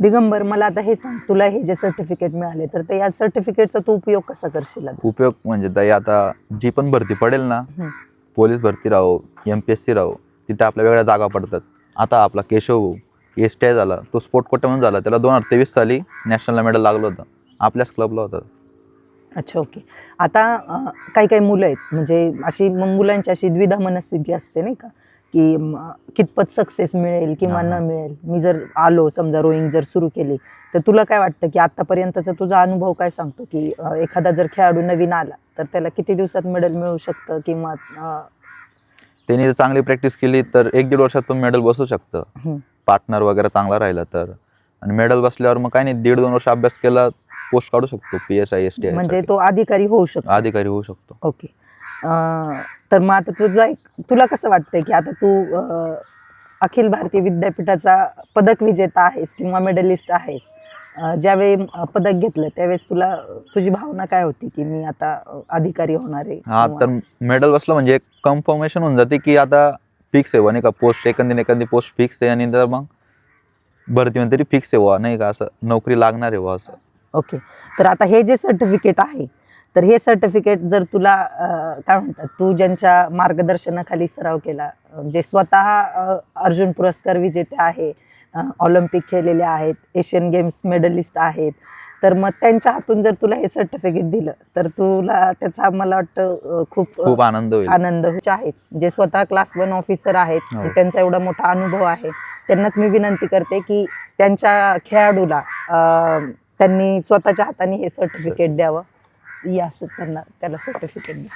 दिगंबर मला आता हे सांग तुला हे जे सर्टिफिकेट मिळाले तर ते या सर्टिफिकेटचा तू उपयोग कसा करशील आता? उपयोग म्हणजे ताई आता जी पण भरती पडेल ना हम्म. पोलीस भरती राहो एम पी एस सी राहो तिथे आपल्या वेगळ्या जागा पडतात आता आपला केशव एस टी आय झाला तो स्पोर्ट कोट्यामधून झाला त्याला दोन हजार तेवीस साली नॅशनलला मेडल लागलं होतं आपल्याच क्लबला होतं अच्छा ओके. आता काही काही मुलं आहेत. म्हणजे अशी मग मुलांची अशी द्विधा मनस्थिती असते नाही का? की कितपत सक्सेस मिळेल किंवा न. मिळेल. मी जर आलो समजा रोईंग जर सुरू केली तर तुला काय वाटतं की आतापर्यंतचा तुझा अनुभव काय सांगतो? की एखादा जर खेळाडू नवीन आला तर त्याला किती दिवसात मेडल मिळू शकतं किंवा त्यांनी जर चांगली प्रॅक्टिस केली तर एक दीड वर्षात पण मेडल बसू शकतं. पार्टनर वगैरे चांगला राहिला तर. आणि मेडल बसल्यावर मग काय नाही दीड दोन वर्ष अभ्यास केला पोस्ट काढू शकतो P S I S T म्हणजे तो अधिकारी होऊ शकतो. अधिकारी होऊ शकतो. ओके तर मग आता तुझा एक तुला कसं वाटतंय की आता तू अखिल भारतीय विद्यापीठाचा पदक विजेता आहेस किंवा मेडलिस्ट आहेस? ज्यावेळी पदक घेतलं त्यावेळेस तुला तुझी भावना काय होती की मी आता अधिकारी होणार आहे? हा तर मेडल बसलं म्हणजे एक कन्फर्मेशन होऊन जाते की आता फिक्स आहे का पोस्ट एखादी एखादी पोस्ट फिक्स आहे आणि तर मग भरती तरी फिक्स आहे नाही का? असं नोकरी लागणार आहे बुवा असं. ओके तर आता हे जे सर्टिफिकेट आहे तर हे सर्टिफिकेट जर तुला अं, काय म्हणतात तू ज्यांच्या मार्गदर्शनाखाली सराव केला अं, जे स्वतः अं, अर्जुन पुरस्कार विजेते आहे ऑलिम्पिक खेळलेले आहेत एशियन गेम्स मेडलिस्ट आहेत. तर मग त्यांच्या हातून जर तुला हे सर्टिफिकेट दिलं तर तुला त्याचा मला वाटतं खूप खूप आनंद होईल. आनंद. आहेत जे स्वतः क्लास वन ऑफिसर आहेत हो. त्यांचा एवढा मोठा अनुभव आहे. त्यांनाच मी विनंती करते की त्यांच्या खेळाडूला त्यांनी स्वतःच्या हाताने हे सर्टिफिकेट द्यावं. या असं त्यांना त्याला सर्टिफिकेट द्या.